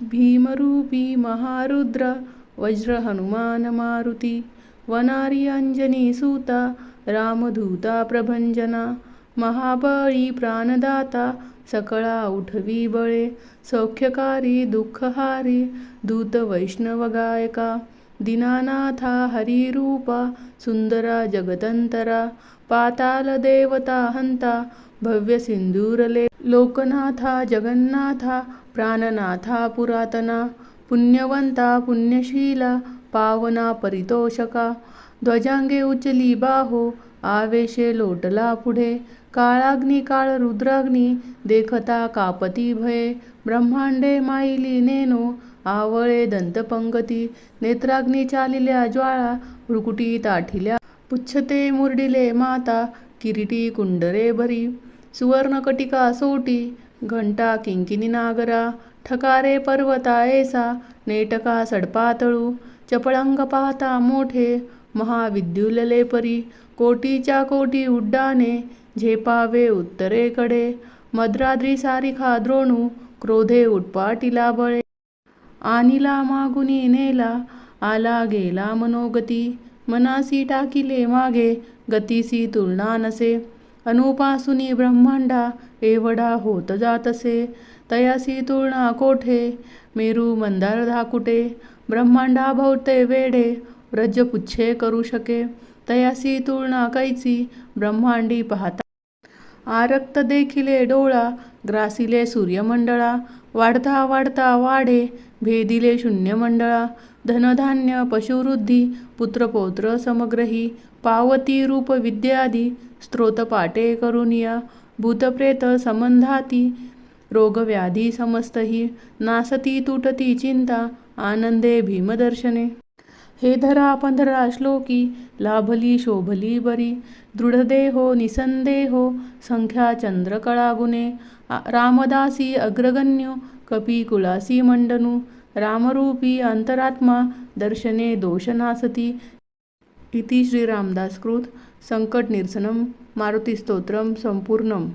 भीमरूपी महारुद्र वज्र हनुमान मारुती वनारी अंजनी सूता रामधूता प्रभंजना महाबळी प्राणदाता सकळा उठवी बळे सौख्यकारी दुःखहारी दूत वैष्णव गायका दीनानाथा हरिरूपा सुंदरा जगदंतरा पातालदेवता हन्ता हंता लोकनाथा जगन्नाथा प्राणनाथा पुरातना पुण्यवंता पुण्यशीला पावना परितोषका ध्वजांगे उचली बाहो आवेशे लोटला पुढे काळाग्नी काळ रुद्राग्नी देखता कापती भये ब्रह्मांडे माईली नेनो आवळे दंतपंगती नेत्राग्नी चालिल्या ज्वाळा रुकुटी ताठिल्या पुच्छते मुरडिले माता किरीटी कुंडरे भरी सुवर्णकटिका सोटी घंटा किंकिनी नागरा ठकारे पर्वता ऐसा नेटका सडपातळू चपळांग पाहता मोठे महाविद्युलले परी कोटीच्या कोटी उड्डाणे झेपावे उत्तरेकडे मद्राद्री सारिखा द्रोणू क्रोधे उटपाटीला बळे. आणिला मागुनी नेला आला गेला मनोगती. मनासी टाकिले मागे गतीसी तुलना नसे. अनुपासुनी ब्रह्मांडा एवढा होत जातसे. तयासी तुलना कोठे? मेरू मंदार धाकुटे ब्रह्मांडा भवते वेडे व्रजपुच्छे करू शके. तयासी तुलना कैची ब्रह्मांडी पाहता आरक्त देखिले डोळा ग्रासिले सूर्यमंडळा वाढता वाढता वाढे भेदिले शून्यमंडळा धनधान्य पशुवृद्धी पुत्रपौत्र समग्रही पावती रूप विद्यादी स्त्रोतपाटे करुनिया भूतप्रेत संबंधाती रोगव्याधी समस्तही नासती तुटती चिंता आनंदे भीमदर्शने. हे धरा पंधरा श्लोकी लाभली शोभली बरी. दृढदेहो निसंदेहो संख्या चंद्रकळा गुणे रामदासी अग्रगण्यो कपिकुलासी मंडनू. रामरूपी अंतरात्मा दर्शने दोषनासती. इति श्रीरामदासकृत संकटनिरसनं मारुतिस्तोत्रं संपूर्णम.